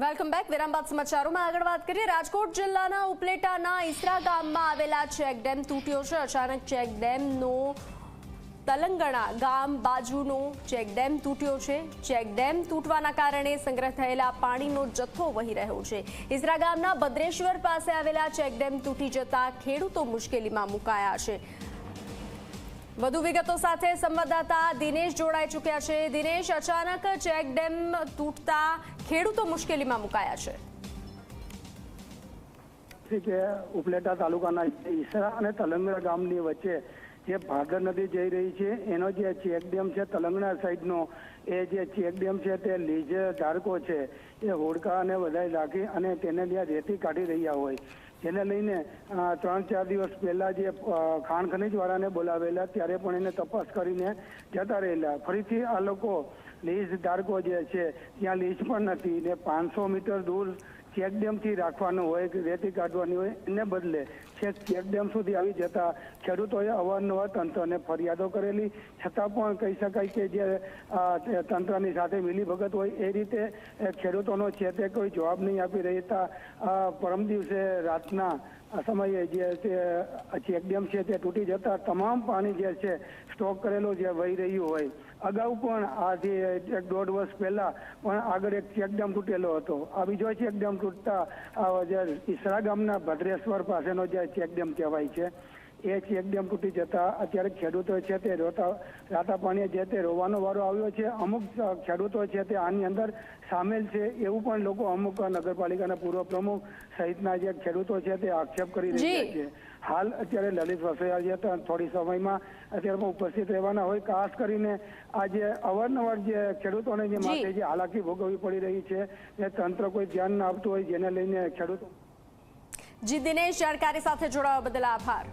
Welcome back વિરામ સમાચારોમાં આગળ વાત કરીએ. રાજકોટ જિલ્લાના ઉપલેટાના ઈસરા ગામમાં આવેલા ચેકડેમ તૂટ્યો છે. અચાનક ચેકડેમનો તલંગણા ગામ બાજુનો ચેકડેમ તૂટ્યો છે. ચેકડેમ તૂટવાના કારણે સંગ્રહ થયેલા પાણીનો જથ્થો વહી રહ્યો છે. ઈસરા ગામના ભદ્રેશ્વર પાસે આવેલા ચેકડેમ તૂટી જતા ખેડૂતો મુશ્કેલીમાં મુકાયા છે. વધુ વિગતો સાથે સંવાદદાતા દિનેશ જોડાઈ ચૂક્યા છે. દિનેશ, અચાનક ચેકડેમ તૂટતા ખેડૂતો મુશ્કેલીમાં મુકાયા છે. કે ઉપલેટા તાલુકાના ઈસરા અને તલંગણા ગામની વચ્ચે જે ભાદર નદી જઈ રહી છે, એનો જે ચેકડેમ છે, તલંગણા સાઈડનો, એ જે ચેકડેમ છે, તે લીજ ધારકો છે, એ હોડકા અને વધારે રાખી અને તેને ત્યાં રેતી કાઢી રહ્યા હોય. જેને લઈને ત્રણ ચાર દિવસ પહેલા જે ખાણ ખનીજ વાળાને બોલાવેલા, ત્યારે પણ એને તપાસ કરીને જતા રહેલા. ફરીથી આ લોકો લીઝ ધારકો જે છે, ત્યાં લીઝ પણ નથી ને પાંચસો મીટર દૂર ચેકડેમથી રાખવાનો હોય કે રેતી કાઢવાની હોય, એને બદલે છેક ચેકડેમ સુધી આવી જતા ખેડૂતોએ અવારનવાર તંત્રને ફરિયાદો કરેલી. છતાં પણ કહી શકાય કે જે તંત્રની સાથે મિલીભગત હોય એ રીતે ખેડૂતોનો છે તે કોઈ જવાબ નહીં આપી રહેતા પરમ દિવસે રાતના સમયે જે તે ચેકડેમ છે તે તૂટી જતા તમામ પાણી જે છે, સ્ટોક કરેલો જે વહી રહ્યું હોય. અગાઉ પણ આ જે એક દોઢ વર્ષ પહેલા પણ આગળ એક ચેકડેમ તૂટેલો હતો. આ બીજો ચેકડેમ તૂટતા આ જે ઈસરા ગામના ભદ્રેશ્વર પાસેનો જે ચેકડેમ કહેવાય છે એ ચેકડેમ તૂટી જતા. અત્યારે ખેડૂતો છે તે રોતા રાતા પાણીએ જે તે રોવાનો વારો આવ્યો છે અમુક ખેડૂતો છે તે આની અંદર સામેલ છે એવું પણ લોકો અમુક નગરપાલિકાના પૂર્વ પ્રમુખ સહિતના જે ખેડૂતો છે તે આક્ષેપ કરી રહ્યા છે. હાલ અત્યારે લલિત વસૈયા જે થોડી સમયમાં અત્યારે ઉપસ્થિત રહેવાના હોય ખાસ કરીને આ જે અવારનવાર જે ખેડૂતોને જે માટે જે હાલાકી ભોગવવી પડી રહી છે એ તંત્ર કોઈ ધ્યાન ના આપતું હોય જેને લઈને ખેડૂતો જી દિનેશ જાણકારી સાથે જોડાવા બદલ આભાર.